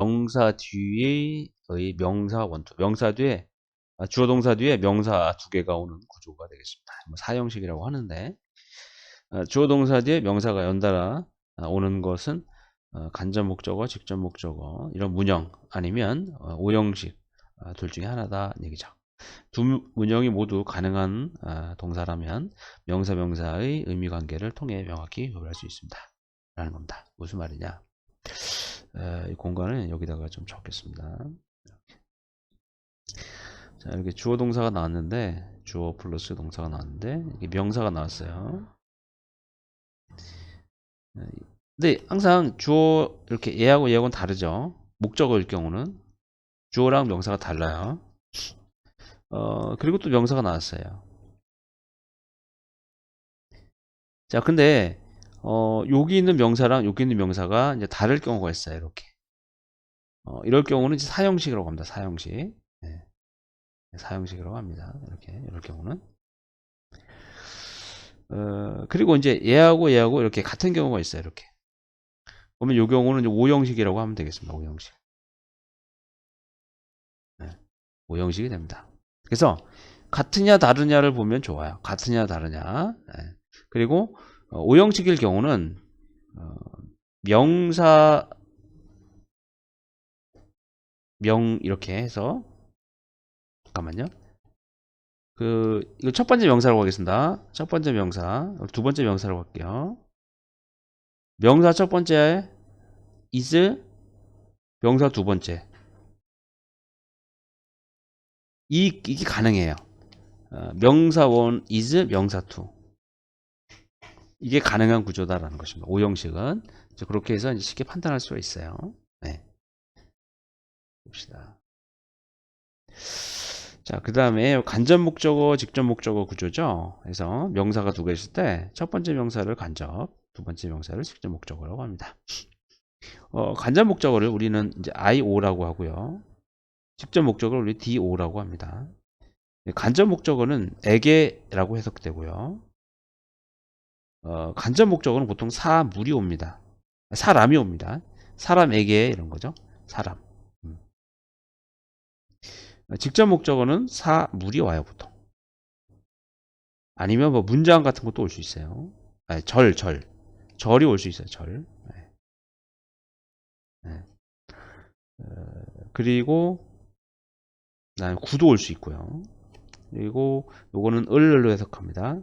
명사 뒤의 명사 원투. 명사 뒤에 아, 주어 동사 뒤에 명사 두 개가 오는 구조가 되겠습니다. 뭐 사형식이라고 하는데 아, 주어 동사 뒤에 명사가 연달아 아, 오는 것은 어, 간접 목적어, 직접 목적어 이런 문형 아니면 어, 오형식 둘 중에 하나다 얘기죠. 두 문형이 모두 가능한 동사라면 명사 명사의 의미 관계를 통해 명확히 구별할 수 있습니다. 라는 겁니다. 무슨 말이냐? 이 공간을 여기다가 좀 적겠습니다. 자, 이렇게 주어 동사가 나왔는데, 주어 플러스 동사가 나왔는데, 이게 명사가 나왔어요. 근데 항상 주어, 이렇게 얘하고 얘하고는 다르죠. 목적어일 경우는. 주어랑 명사가 달라요. 어, 그리고 또 명사가 나왔어요. 자, 근데, 어, 여기 있는 명사랑 여기 있는 명사가 이제 다를 경우가 있어요. 이렇게. 어, 이럴 경우는 이제 사형식이라고 합니다. 사형식. 네. 사형식이라고 합니다. 이렇게, 이럴 경우는. 어, 그리고 이제 얘하고 얘하고 이렇게 같은 경우가 있어요. 이렇게. 그러면 이 경우는 이제 오형식이라고 하면 되겠습니다. 오형식. 네. 오형식이 됩니다. 그래서 같으냐 다르냐를 보면 좋아요. 같으냐 다르냐. 네. 그리고 어, 오형식일 경우는 어, 명사 명 이렇게 해서 잠깐만요. 그 이거 첫 번째 명사라고 하겠습니다. 첫 번째 명사, 두 번째 명사라고 할게요. 명사 첫 번째 is 명사 두 번째 이 이게 가능해요. 어, 명사 원 is 명사 투 이게 가능한 구조다라는 것입니다. 오형식은 그렇게 해서 쉽게 판단할 수가 있어요. 네. 봅시다. 자, 그 다음에 간접 목적어, 직접 목적어 구조죠. 그래서 명사가 두 개 있을 때 첫 번째 명사를 간접, 두 번째 명사를 직접 목적어라고 합니다. 어, 간접 목적어를 우리는 이제 IO라고 하고요. 직접 목적어를 우리 DO라고 합니다. 간접 목적어는 에게라고 해석되고요. 어, 간접 목적어는 보통 사물이 옵니다. 사람이 옵니다. 사람에게 이런 거죠. 사람. 음. 직접 목적어는 사물이 와요, 보통. 아니면 뭐 문장 같은 것도 올 수 있어요. 아니, 절, 절. 절이 올 수 있어요, 절. 네. 네. 어, 그리고 구도 올 수 있고요. 그리고 요거는 을로. 해석합니다.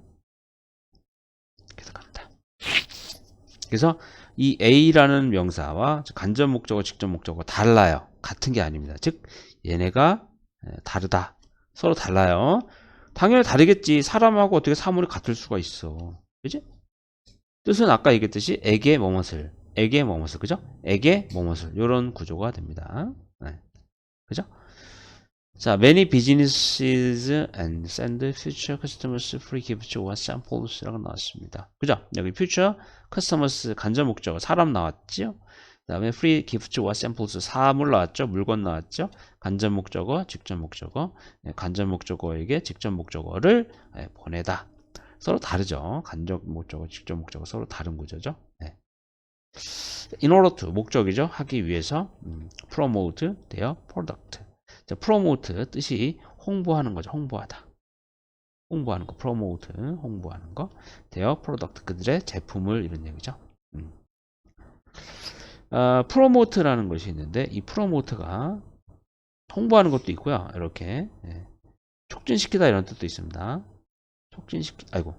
그래서 이 A라는 명사와 간접 목적어, 직접 목적어 달라요. 같은 게 아닙니다. 즉 얘네가 다르다. 서로 달라요. 당연히 다르겠지. 사람하고 어떻게 사물이 같을 수가 있어. 그지? 뜻은 아까 얘기했듯이 에게 뭐뭇을, 에게 뭐뭇을, 그죠? 에게 뭐뭇을 이런 구조가 됩니다. 네. 그죠? 자, many businesses and send future customers free gifts or samples라고 나왔습니다. 그죠? 여기 future customers 간접 목적어 사람 나왔죠? 그 다음에 free gifts or samples 사물 나왔죠? 물건 나왔죠? 간접 목적어, 직접 목적어, 네, 간접 목적어에게 직접 목적어를 네, 보내다. 서로 다르죠? 간접 목적어, 직접 목적어 서로 다른 구조죠? 네. in order to 목적이죠? 하기 위해서 음, promote their product. 자, 프로모트 뜻이 홍보하는 거죠. 홍보하다. 홍보하는 거, 프로모트, 홍보하는 거. 대어 프로덕트 그들의 제품을 이런 얘기죠. 음. 아, 프로모트라는 것이 있는데 이 프로모트가 홍보하는 것도 있고요. 이렇게 예. 촉진시키다 이런 뜻도 있습니다. 촉진시키 아이고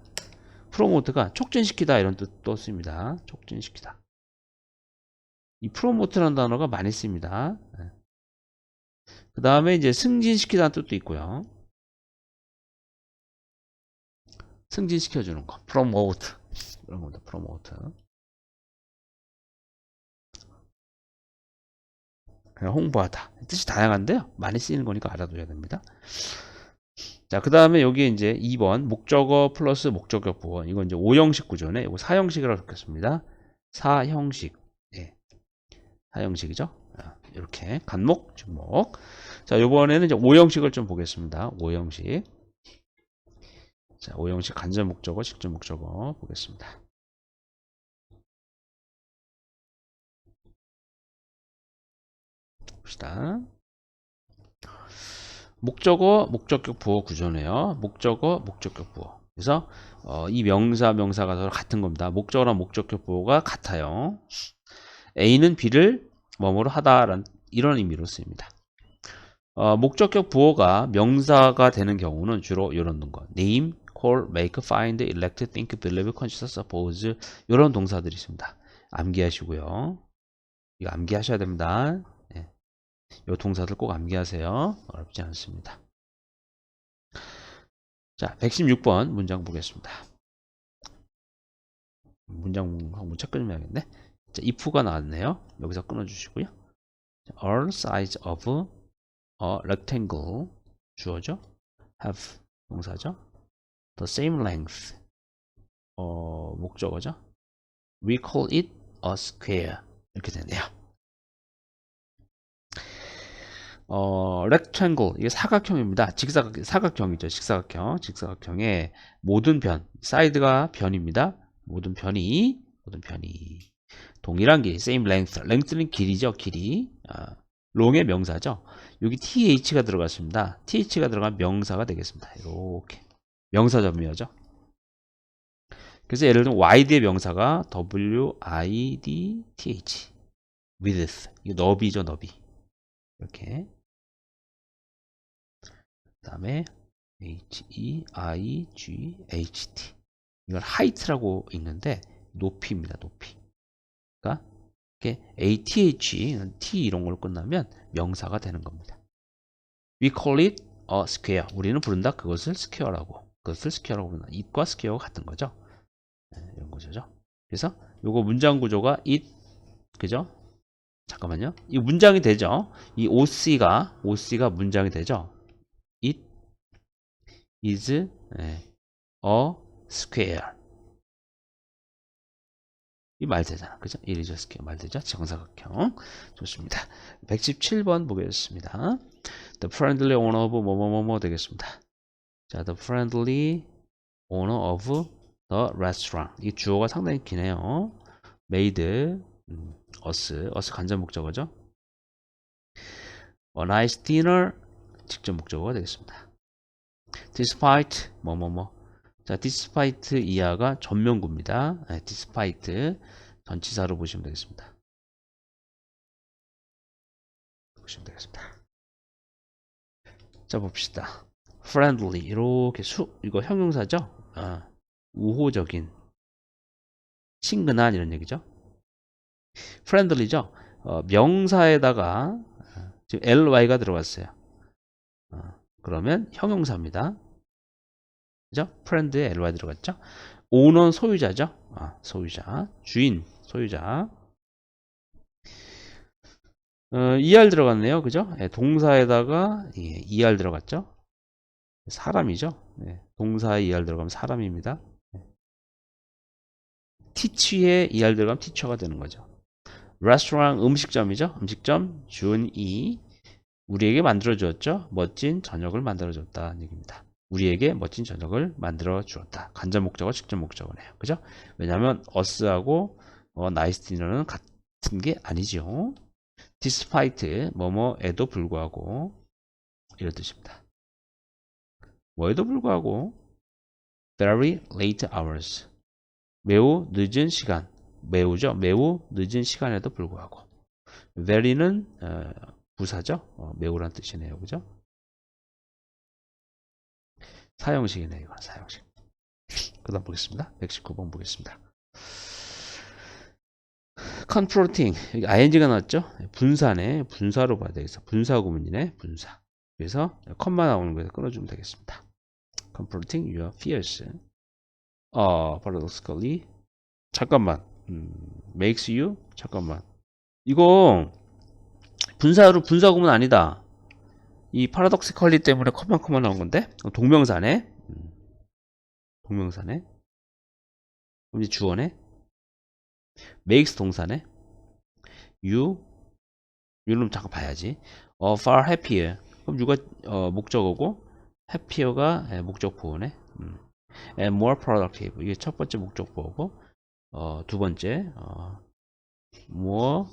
프로모트가 촉진시키다 이런 뜻도 씁니다. 촉진시키다. 이 프로모트라는 단어가 많이 씁니다. 예. 그 다음에 이제 승진시키다는 뜻도 있고요. 승진시켜주는 거. promote. 이런 겁니다. promote. 홍보하다. 뜻이 다양한데요. 많이 쓰이는 거니까 알아둬야 됩니다. 자, 그 다음에 여기 이제 2번 목적어 플러스 목적어 부원. 이건 이제 5형식 구조네. 이거 4형식이라고 적겠습니다. 4형식. 예. 4형식이죠. 이렇게 간목, 주목. 자, 이번에는 이제 오형식을 좀 보겠습니다. 오형식. 자, 오형식 간접 목적어, 직접 목적어 보겠습니다. 봅시다. 목적어, 목적격 부호 구조네요. 목적어, 목적격 부호. 그래서 어, 이 명사, 명사가 서로 같은 겁니다. 목적어랑 목적격 부호가 같아요. A는 B를 뭐뭐로 하다라는 이런 의미로 쓰입니다. 어, 목적격 부호가 명사가 되는 경우는 주로 이런 거. name, call, make, find, elect, think, believe, consider, suppose 이런 동사들이 있습니다. 암기하시고요. 이거 암기하셔야 됩니다. 예. 이 동사들 꼭 암기하세요. 어렵지 않습니다. 자, 116번 문장 보겠습니다. 문장 문자 끊으면야겠네. 자, if가 나왔네요. 여기서 끊어주시고요. 자, all size of a rectangle 주어죠. have 동사죠. the same length 어, 목적어죠. we call it a square 이렇게 되네요. 어, rectangle 이게 사각형입니다. 직사각 사각형이죠. 직사각형. 직사각형의 모든 변 사이드가 변입니다. 모든 변이 모든 변이 동일한 길이 same length length는 길이죠. 길이 아, long의 명사죠. 여기 th가 들어갔습니다. th가 들어간 명사가 되겠습니다. 이렇게 명사 전미어죠. 그래서 예를 들면 wide의 명사가 w i d t h width 이거 너비죠, 너비. 이렇게 그다음에 h e i g h t 이걸 height라고 읽는데 높이입니다, 높이. 이렇게 a t 이런 걸 끝나면 명사가 되는 겁니다. We call it a square. 우리는 부른다 그것을 square라고. 그것을 square라고 부른다. it과 square가 같은 거죠. 네, 이런 거죠. 그래서 요거 문장 구조가 it 그죠? 잠깐만요. 이 문장이 되죠. 이 OC가 OC가 문장이 되죠. It is 네, a square. 이 말 되잖아. 그죠? It is a square. 말 되죠? 정사각형. 좋습니다. 117번 보겠습니다. The friendly owner of 뭐뭐뭐뭐 되겠습니다. 자, the friendly owner of the restaurant. 이 주어가 상당히 기네요. made 음, us, us 간접 목적어죠. A nice dinner 직접 목적어가 되겠습니다. Despite 뭐뭐뭐. 자, despite 이하가 전면구입니다. 네, despite 전치사로 보시면 되겠습니다. 보시면 되겠습니다. 자, 봅시다. friendly 이렇게 수 이거 형용사죠. 아, 우호적인, 친근한 이런 얘기죠. friendly죠. 어, 명사에다가 지금 ly가 들어갔어요. 어, 그러면 형용사입니다. 그죠? friend에 ly 들어갔죠. 오너는 소유자죠. 아, 소유자, 주인, 소유자. 어, er 들어갔네요. 그죠? 예, 동사에다가 예, er 들어갔죠. 사람이죠. 네, 동사에 er 들어가면 사람입니다. 네. teach에 er 들어가면 teacher가 되는 거죠. restaurant 음식점이죠. 음식점 준이 우리에게 만들어 주었죠. 멋진 저녁을 만들어 줬다는 얘기입니다. 우리에게 멋진 저녁을 만들어 주었다. 간접 목적어, 직접 목적어네요. 그죠? 왜냐하면 us하고 어, nice dinner는 같은 게 아니죠. despite 뭐뭐에도 불구하고 이런 뜻입니다. 뭐에도 불구하고 very late hours 매우 늦은 시간 매우죠 매우 늦은 시간에도 불구하고 very는 어, 부사죠 어, 매우란 뜻이네요 그죠 사형식이네요 이건 사형식 그 다음 보겠습니다 119번 보겠습니다 confronting 여기 ing가 나왔죠 분사네 분사로 봐야 되겠어 분사 구문이네 분사 그래서 컴마 나오는 거에서 끊어주면 되겠습니다 confronting your fears. 어, paradoxically. 잠깐만. 음, makes you 잠깐만. 이거 분사로 분사 구문 아니다. 이 paradoxically 때문에 커마 커마 나온 건데 동명사네. 음, 동명사네. 그럼 이제 주어네. makes 동사네. you you는 잠깐 봐야지. 어, far happier. 그럼 you가 어, 목적어고 해피어가 예, 목적 보호네. 음. And more productive. 이게 첫 번째 목적 보호고, 어, 두 번째, 어, more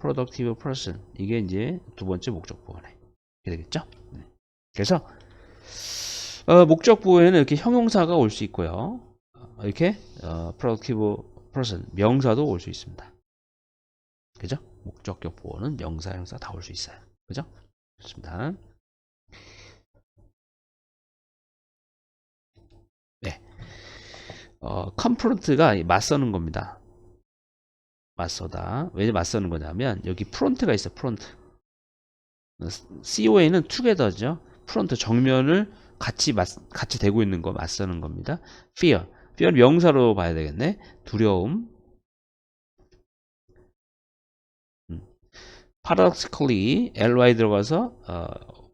productive person 이게 이제 두 번째 목적 보호네. 되겠죠? 네. 그래서 어, 목적 보호에는 이렇게 형용사가 올 수 있고요. 어, 이렇게 어, productive person 명사도 올 수 있습니다. 그죠? 목적격 보호는 명사, 형사 다 올 수 있어요. 그죠? 좋습니다. 네. 어, confront가 맞서는 겁니다. 맞서다. 왜 맞서는 거냐면 여기 프론트가 있어. 프론트. COA는 together죠. 프론트 정면을 같이 맞, 같이 대고 있는 거 맞서는 겁니다. fear. fear 명사로 봐야 되겠네. 두려움. 음. paradoxically ly 들어가서 어,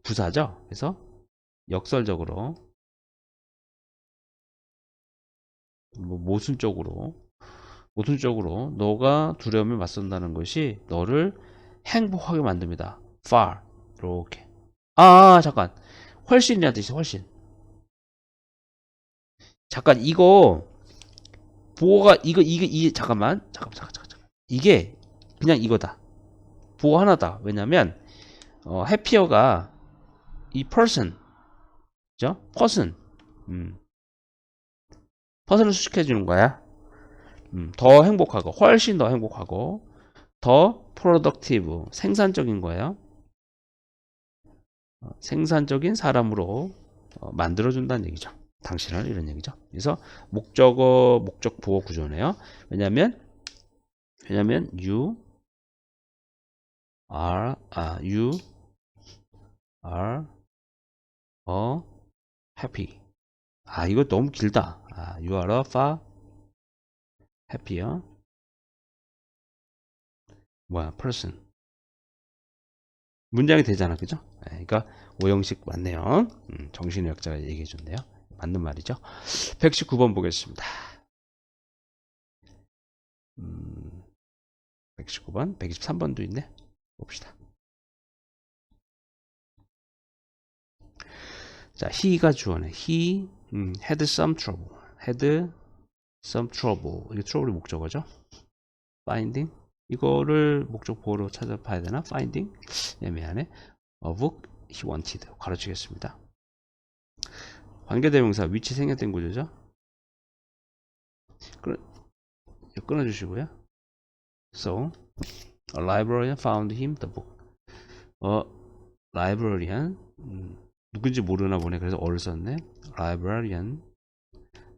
부사죠. 그래서 역설적으로 뭐 모순적으로 모순적으로 너가 두려움에 맞선다는 것이 너를 행복하게 만듭니다. far 이렇게. 아 잠깐. 훨씬이라는 뜻이 훨씬. 잠깐 이거 보호가 이거 이게 이 잠깐만. 잠깐 잠깐 잠깐 잠깐. 이게 그냥 이거다. 보호 하나다. 왜냐면 어, 해피어가 이 person 그죠? person. 음. person을 수식해 주는 거야. 음, 더 행복하고 훨씬 더 행복하고 더 productive 생산적인 거예요. 어, 생산적인 사람으로 어, 만들어준다는 얘기죠. 당신을 이런 얘기죠. 그래서 목적어 목적 보호 구조네요. 왜냐하면 왜냐하면 you are 아 you are a happy 아 이거 너무 길다. 아 you are a far happier 뭐야 person 문장이 되잖아 그죠? 네, 그러니까 오형식 맞네요. 음, 정신의 역자가 얘기해 준대요. 맞는 말이죠. 119번 보겠습니다. 음, 119번 123번도 있네. 봅시다. 자 he가 주어네. he 음, had some trouble. had some trouble. 이게 trouble이 목적어죠? finding 이거를 목적 보호로 찾아봐야 되나 finding 애매하네 of he wanted 가르치겠습니다 관계대명사 위치 생략된 구조죠 끊, 끊어주시고요 so a librarian found him the book 어 librarian 음, 누군지 모르나 보네 그래서 어를 썼네 librarian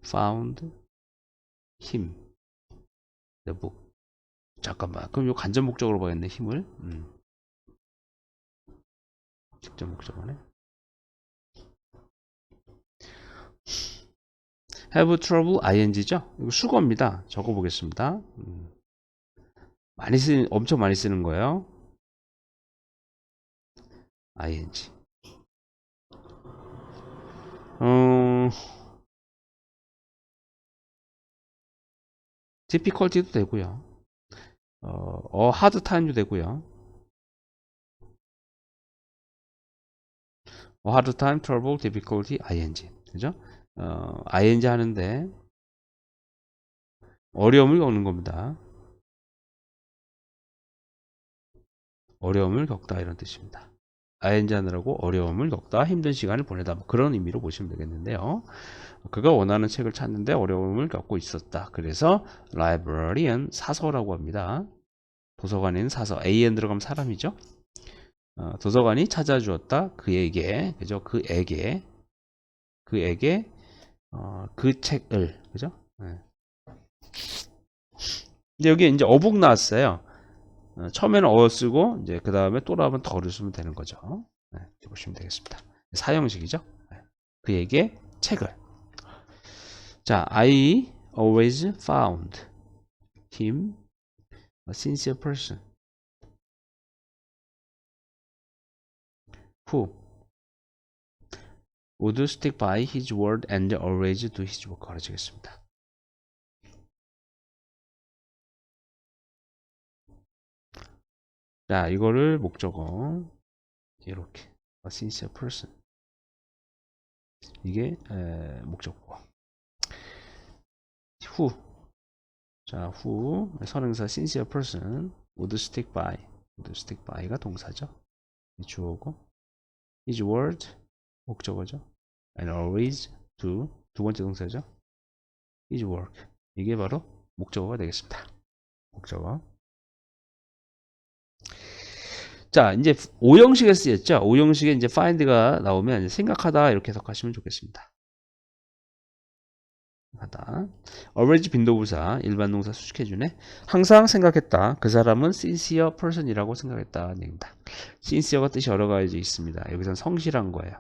found 힘 the book 잠깐만. 그럼 요 간접 목적으로 봐야겠네 힘을. 음. 직접 목적어네. Have trouble ing죠? 이거 수거입니다. 적어 보겠습니다. 음. 많이 쓰 엄청 많이 쓰는 거예요. ing. 음. difficulty도 되고요. 어, 어 hard time도 되고요. 어, hard time, trouble, difficulty, ing. 그죠? 어, ing 하는데 어려움을 겪는 겁니다. 어려움을 겪다 이런 뜻입니다. ing 하느라고 어려움을 겪다 힘든 시간을 보내다 뭐 그런 의미로 보시면 되겠는데요. 그가 원하는 책을 찾는데 어려움을 겪고 있었다. 그래서 librarian 사서라고 합니다. 도서관에는 사서 an 들어가면 사람이죠. 어, 도서관이 찾아주었다. 그에게 그죠? 그에게 그에게 어, 그 책을 그죠? 네. 여기 이제 어북 나왔어요. 어, 처음에는 어 쓰고 이제 그 다음에 또 한번 덜을 쓰면 되는 거죠. 네, 보시면 되겠습니다. 사형식이죠. 네. 그에게 책을 자, I always found him a sincere person who would stick by his word and always do his work 가르치겠습니다. 자, 이거를 목적어 이렇게 a sincere person 이게 에, 목적어 who 자 who 선행사 sincere person would stick by would stick by가 동사죠. 이 주어고 his word 목적어죠. and always do 두 번째 동사죠. his work 이게 바로 목적어가 되겠습니다. 목적어. 자, 이제 오형식에 쓰였죠. 오형식에 이제 find가 나오면 생각하다 이렇게 해석하시면 좋겠습니다. 하다. always 빈도부사 일반 동사 수식해 주네. 항상 생각했다. 그 사람은 sincere person이라고 생각했다는 얘기입니다. sincere가 뜻이 여러 가지 있습니다. 여기선 성실한 거예요.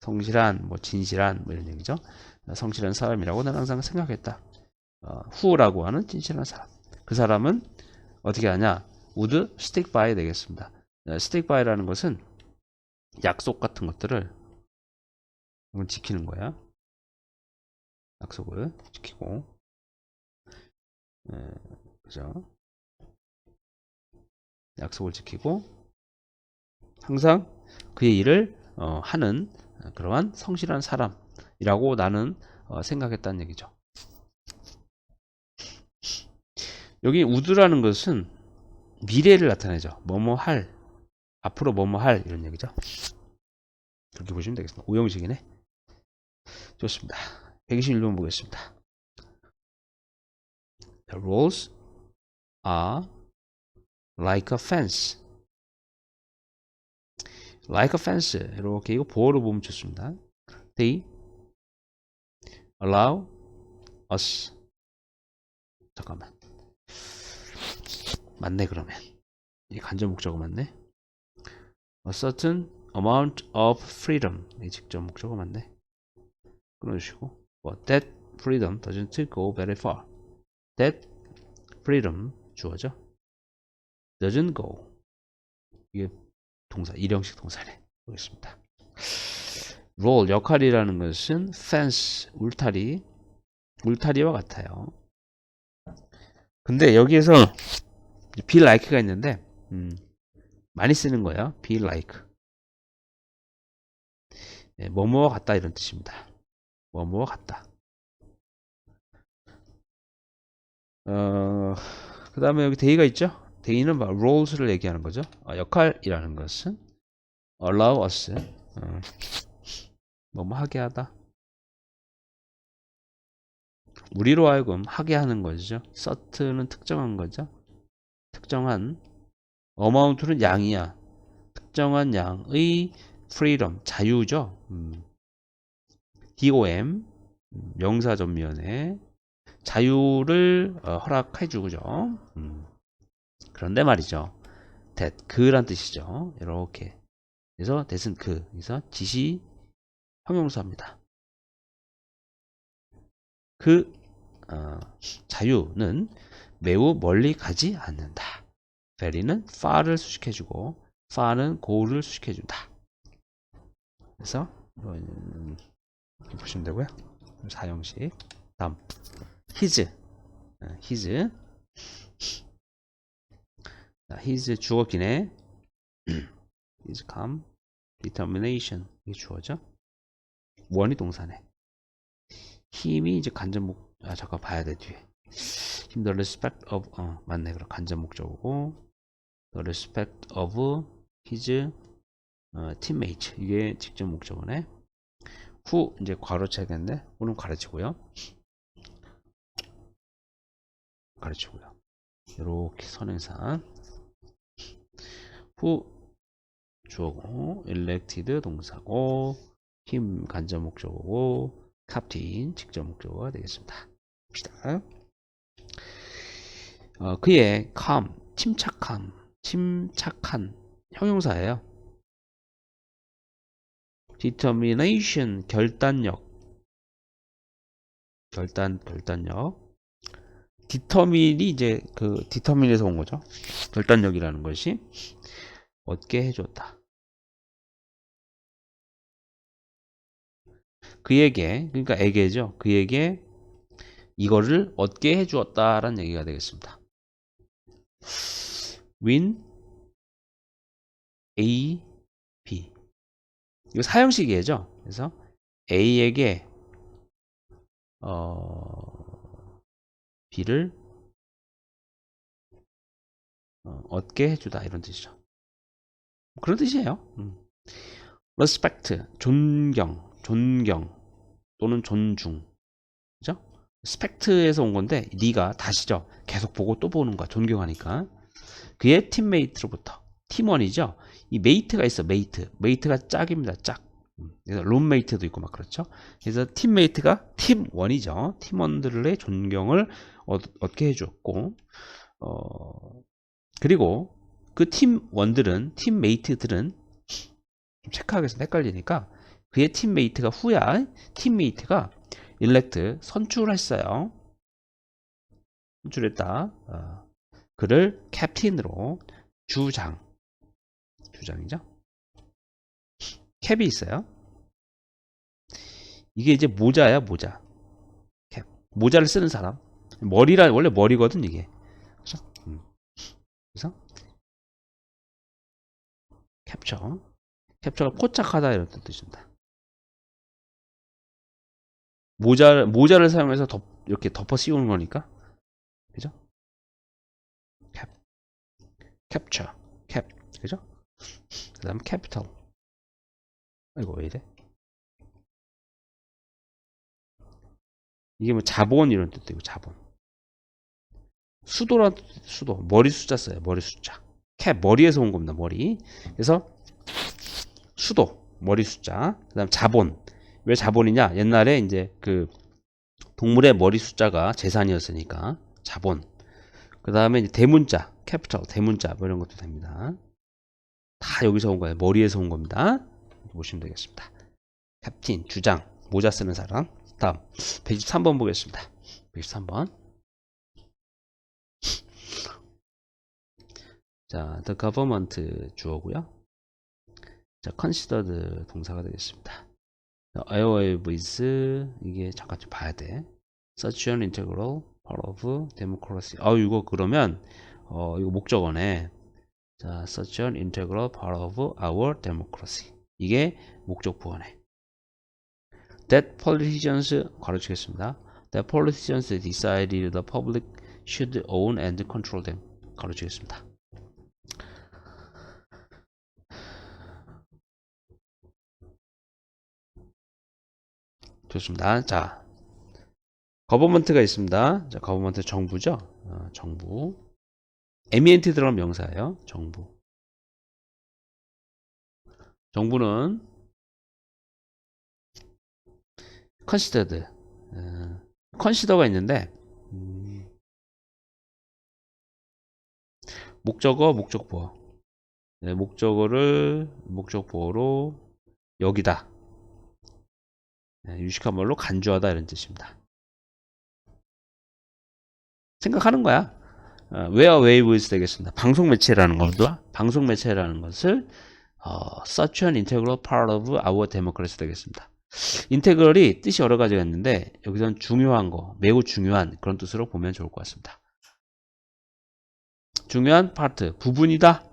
성실한, 뭐 진실한 뭐 이런 얘기죠. 성실한 사람이라고 나는 항상 생각했다. 어, who라고 하는 진실한 사람. 그 사람은 어떻게 하냐? would stick by 되겠습니다. 어, stick by라는 것은 약속 같은 것들을 지키는 거야. 약속을 지키고, 예, 그죠? 약속을 지키고, 항상 그의 일을 어, 하는 그러한 성실한 사람이라고 나는 어, 생각했다는 얘기죠. 여기 우드라는 것은 미래를 나타내죠. 뭐뭐 할, 앞으로 뭐뭐 할 이런 얘기죠. 그렇게 보시면 되겠습니다. 오형식이네. 좋습니다. 121번 보겠습니다. The rules are like a fence. like a fence. 이렇게 이거 보어로 보면 좋습니다. They allow us. 잠깐만. 맞네 그러면. 이 간접 목적어 맞네. A certain amount of freedom. 이 직접 목적어 맞네. 끊어주시고. But that freedom doesn't go very far. That freedom 주어죠. doesn't go. 이게 동사, 일형식 동사네. 보겠습니다. role, 역할이라는 것은 fence, 울타리, 울타리와 같아요. 근데 여기에서 be like가 있는데, 음, 많이 쓰는 거예요. be like. 네, 뭐뭐와 같다 이런 뜻입니다. 뭐뭐와 같다. 어, 그 다음에 여기 데이가 있죠? 데이는 뭐 roles를 얘기하는 거죠. 아, 역할이라는 것은 allow us 어, 뭐뭐 하게 하다. 우리로 하여금 하게 하는 거죠. cert는 특정한 거죠. 특정한 amount는 양이야. 특정한 양의 freedom 자유죠. 음. DOM 명사 전면에 자유를 어, 허락해 주죠. 음. 그런데 말이죠. that 그란 뜻이죠. 이렇게. 그래서 that은 그. 그래서 지시 형용사입니다. 그 어, 자유는 매우 멀리 가지 않는다. very는 far를 수식해주고 far는 go를 수식해준다. 그래서 보시면 되고요. 사형식. 다음 his 어, his 자, his 주어 기네 his come determination 이게 주어죠 원이 동사네 힘이 이제 간접 목 아 잠깐 봐야 돼 뒤에 힘 the respect of 어 맞네 그럼 간접 목적이고 the respect of his 어, teammate 이게 직접 목적어네 후 이제 괄호체겠는데 오늘 가르치고요 가르치고요 이렇게 선행사 후 주어고 elected 동사고 힘 간접 목적어고 captain 직접 목적어가 되겠습니다. 봅시다. 어, 그의 calm 침착함 침착한 형용사예요. Determination 결단력 결단 결단력 디터민이 이제 그 디터민에서 온 거죠. 결단력이라는 것이 얻게 해줬다. 그에게 그러니까 에게죠. 그에게 이거를 얻게 해주었다라는 얘기가 되겠습니다. win A 이거 사형식이죠. 그래서 A에게 어 B를 어, 얻게 해주다 이런 뜻이죠. 그런 뜻이에요. 음. respect 존경, 존경 또는 존중, 그죠? 스펙트에서 온 건데 네가 다시죠. 계속 보고 또 보는 거야. 존경하니까. 그의 팀메이트로부터 팀원이죠. 이 메이트가 있어. 메이트. 메이트가 짝입니다. 짝. 음, 그래서 룸메이트도 있고 막 그렇죠. 그래서 팀메이트가 팀원이죠. 팀원들의 존경을 얻, 얻게 해줬고 어 그리고 그 팀원들은 팀메이트들은 좀 체크하겠습니다. 헷갈리니까 그의 팀메이트가 후야 팀메이트가 일렉트 선출했어요. 선출했다. 어, 그를 캡틴으로 주장 주장이죠. 캡이 있어요. 이게 이제 모자야 모자. 캡 모자를 쓰는 사람. 머리라 원래 머리거든 이게. 그래서 음. 그래서 캡처 캡처가 포착하다 이런 뜻입니다. 모자 모자를 사용해서 덮, 이렇게 덮어 씌우는 거니까 그죠? 캡 캡처 캡 그죠? 그 다음 캐피탈 이거 왜 이래? 이게 뭐 자본 이런 뜻도 있고 자본. 수도란 뜻, 수도. 머리 숫자 써요 머리 숫자. 캡 머리에서 온 겁니다 머리. 그래서 수도 머리 숫자. 그 다음 자본. 왜 자본이냐? 옛날에 이제 그 동물의 머리 숫자가 재산이었으니까 자본. 그 다음에 대문자 캐피탈 대문자 뭐 이런 것도 됩니다 다 여기서 온 거예요 머리에서 온 겁니다 보시면 되겠습니다 캡틴 주장 모자 쓰는 사람 다음 123번 보겠습니다 123번 자, the government 주어고요. 자, considered 동사가 되겠습니다. 자, airwave is 이게 잠깐 좀 봐야 돼. such an integral part of democracy. 아, 이거 그러면 어, 이거 목적어네. 자, such an integral part of our democracy. 이게 목적 부호네. That politicians 가로치겠습니다. That politicians decided the public should own and control them. 가로치겠습니다. 좋습니다. 자, 거버먼트가 있습니다. 자, 거버먼트 정부죠. 어, 정부. 에미엔트 들어간 명사예요. 정부. 정부는 컨시더드. 어, 컨시더가 있는데 음, 목적어, 목적보어. 네, 목적어를 목적보어로 여기다. 네, 유식한 말로 간주하다 이런 뜻입니다. 생각하는 거야. 어, where waves 되겠습니다. 방송 매체라는 것도 방송 매체라는 것을 어, such an integral part of our democracy 되겠습니다. 인테그럴이 뜻이 여러 가지가 있는데 여기서는 중요한 거, 매우 중요한 그런 뜻으로 보면 좋을 것 같습니다. 중요한 파트, 부분이다.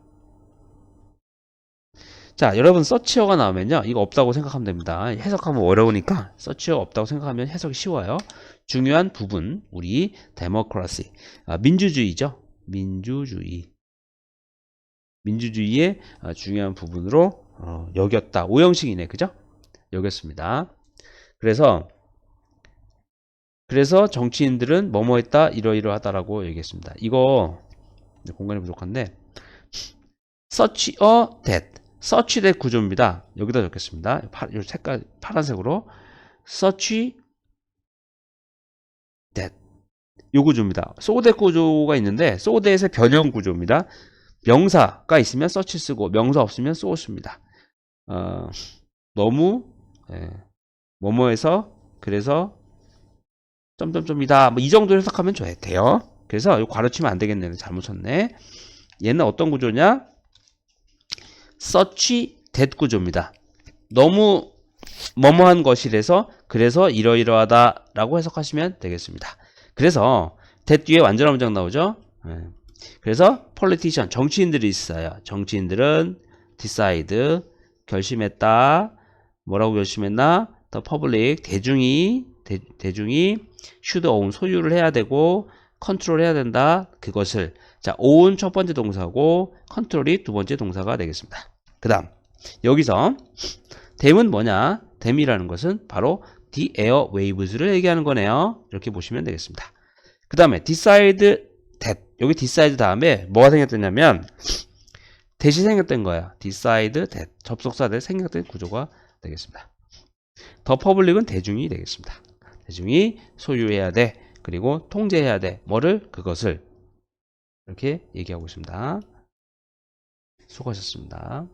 자, 여러분 서치어가 나오면요. 이거 없다고 생각하면 됩니다. 해석하면 어려우니까 서치어 없다고 생각하면 해석이 쉬워요. 중요한 부분, 우리 데모크라시, 아, 민주주의죠. 민주주의. 민주주의의 아, 중요한 부분으로 어, 여겼다. 오형식이네. 그죠? 여겼습니다. 그래서 그래서 정치인들은 뭐뭐 했다 이러이러하다라고 얘기했습니다. 이거 공간이 부족한데 such a that such that 구조입니다. 여기다 적겠습니다. 파, 이 색깔 파란색으로 such that 요 구조입니다. that 구조가 있는데 that의 변형 구조입니다. 명사가 있으면 such 쓰고 명사 없으면 씁니다. 어, 너무 예, 뭐뭐해서 그래서 점점점이다. 뭐 이 정도 해석하면 좋아요. 돼요. 그래서 이거 가르치면 안 되겠네. 잘못 쳤네. 얘는 어떤 구조냐? such that 구조입니다. 너무 뭐뭐한 것이라서 그래서 이러이러하다라고 해석하시면 되겠습니다. 그래서 that 뒤에 완전한 문장 나오죠. 예. 그래서 politician 정치인들이 있어요. 정치인들은 decide 결심했다. 뭐라고 결심했나? the public 대중이 대, 대중이 should own 소유를 해야 되고 컨트롤 해야 된다. 그것을 자, own 첫 번째 동사고 컨트롤이 두 번째 동사가 되겠습니다. 그다음 여기서 댐은 뭐냐? 댐이라는 것은 바로 the air waves를 얘기하는 거네요. 이렇게 보시면 되겠습니다. 그 다음에 decide that 여기 decide 다음에 뭐가 생겼냐면 대시 생겼던 거야. decide that 접속사들 생겼던 구조가 되겠습니다. 더 퍼블릭은 대중이 되겠습니다. 대중이 소유해야 돼. 그리고 통제해야 돼. 뭐를? 그것을. 이렇게 얘기하고 있습니다. 수고하셨습니다.